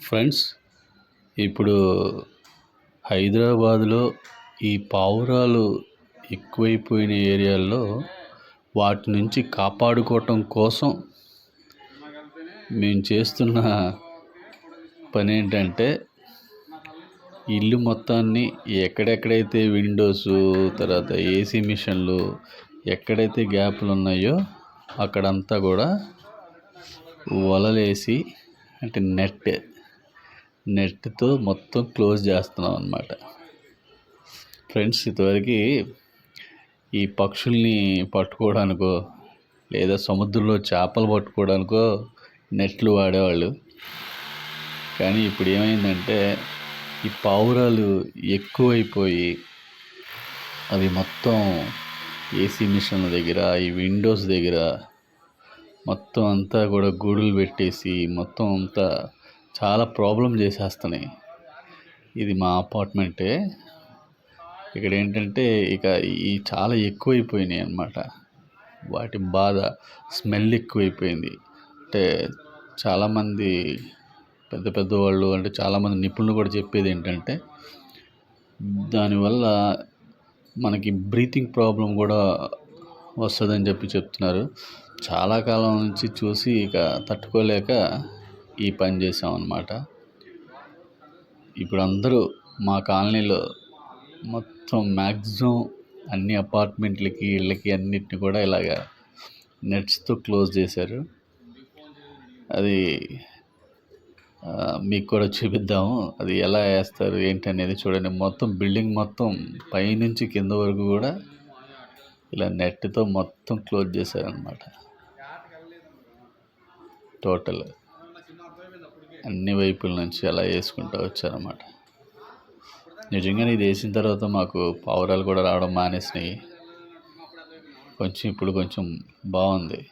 Friends ఇప్పుడు హైదరాబాదులో ఈ పావురాలు ఎక్కువైపోయిన ఏరియాల్లో వాటి నుంచి కాపాడుకోవటం కోసం మేము చేస్తున్న పని ఏంటంటే ఇల్లు మొత్తాన్ని ఎక్కడెక్కడైతే విండోస్ తర్వాత ఏసీ మిషన్లు ఎక్కడైతే గ్యాప్లు ఉన్నాయో అక్కడంతా కూడా వలలేసి అంటే నెట్ నెట్తో మొత్తం క్లోజ్ చేస్తున్నాం అనమాట ఫ్రెండ్స్ ఇంతవరకు ఈ పక్షుల్ని పట్టుకోవడానికో లేదా సముద్రంలో చేపలు పట్టుకోవడానికో నెట్లు వాడేవాళ్ళు. కానీ ఇప్పుడు ఏమైందంటే ఈ పావురాలు ఎక్కువైపోయి అవి మొత్తం ఏసీ మిషన్ల దగ్గర ఈ విండోస్ దగ్గర మొత్తం అంతా కూడా గూడులు పెట్టేసి మొత్తం అంతా చాలా ప్రాబ్లం చేసేస్తున్నాయి. ఇది మా అపార్ట్మెంటే. ఇక్కడ ఏంటంటే ఇక ఈ చాలా ఎక్కువైపోయినాయి అన్నమాట. వాటి బాధ స్మెల్ ఎక్కువైపోయింది. అంటే చాలామంది పెద్ద పెద్ద వాళ్ళు అంటే చాలామంది నిపుణులు కూడా చెప్పేది ఏంటంటే దానివల్ల మనకి బ్రీతింగ్ ప్రాబ్లం కూడా వస్తుందని చెప్పి చెప్తున్నారు. చాలా కాలం నుంచి చూసి ఇక తట్టుకోలేక ఈ పని చేసామన్నమాట. ఇప్పుడు అందరూ మా కాలనీలో మొత్తం మ్యాక్సిమం అన్ని అపార్ట్మెంట్లకి ఇళ్ళకి అన్నిటిని కూడా ఇలాగ నెట్స్తో క్లోజ్ చేశారు. అది మీకు కూడా చూపిద్దాము. అది ఎలా వేస్తారు ఏంటి అనేది చూడండి. మొత్తం బిల్డింగ్ మొత్తం పైనుంచి కింద వరకు కూడా ఇలా నెట్తో మొత్తం క్లోజ్ చేశారనమాట టోటల్. అన్ని వైపుల నుంచి అలా వేసుకుంటూ వచ్చారన్నమాట. నిజంగా ఇది వేసిన తర్వాత మాకు పావురాలు కూడా రావడం మానేసినాయి. కొంచెం ఇప్పుడు కొంచెం బాగుంది.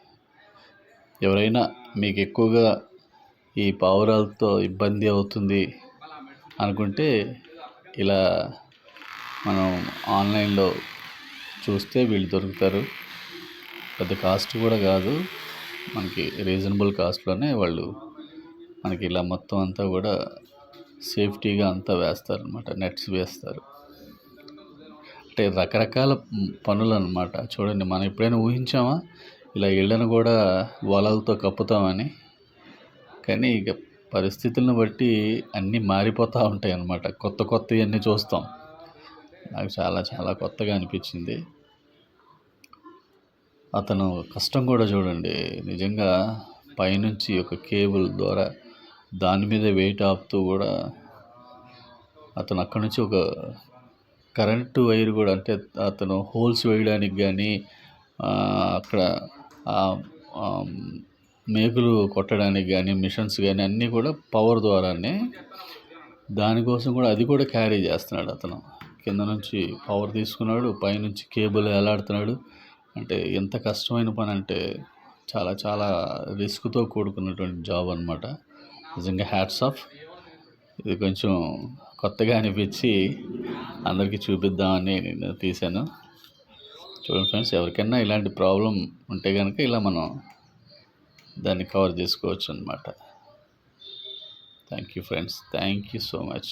ఎవరైనా మీకు ఎక్కువగా ఈ పావురాలతో ఇబ్బంది అవుతుంది అనుకుంటే ఇలా మనం ఆన్లైన్లో చూస్తే వీళ్ళు దొరుకుతారు. పెద్ద కాస్ట్ కూడా కాదు. మనకి రీజనబుల్ కాస్ట్లోనే వాళ్ళు మనకి ఇలా మొత్తం అంతా కూడా సేఫ్టీగా అంతా వేస్తారు అనమాట నెట్స్ వేస్తారు. అంటే రకరకాల పనులు అనమాట చూడండి మనం ఎప్పుడైనా ఊహించామా? ఇలా ఇళ్ళను కూడా వలలతో కప్పుతామని. కానీ ఇక పరిస్థితులను బట్టి అన్నీ మారిపోతూ ఉంటాయి అన్నమాట కొత్త కొత్తవి అన్నీ చూస్తాం. నాకు చాలా చాలా కొత్తగా అనిపించింది. అతను కష్టం కూడా చూడండి. నిజంగా పైనుంచి ఒక కేబుల్ ద్వారా దాని మీద వెయిట్ ఆపుతూ కూడా అతను అక్కడి నుంచి ఒక కరెంటు వైర్ కూడా అంటే అతను హోల్స్ వేయడానికి కానీ అక్కడ మేకులు కొట్టడానికి కానీ మిషన్స్ కానీ అన్నీ కూడా పవర్ ద్వారానే దానికోసం కూడా అది కూడా క్యారీ చేస్తున్నాడు అతను. కింద నుంచి పవర్ తీసుకున్నాడు పైనుంచి కేబుల్ ఎలాడుతున్నాడు అంటే ఎంత కష్టమైన పని అంటే చాలా చాలా రిస్క్తో కూడుకున్నటువంటి జాబ్ అనమాట నిజంగా హ్యాట్స్ ఆఫ్ ఇది కొంచెం కొత్తగా అనిపించి అందరికీ చూపిద్దామని నేను తీశాను. చూడండి ఫ్రెండ్స్ ఎవరికైనా ఇలాంటి ప్రాబ్లం ఉంటే కనుక ఇలా మనం దాన్ని కవర్ చేసుకోవచ్చు అనమాట thank you friends thank you so much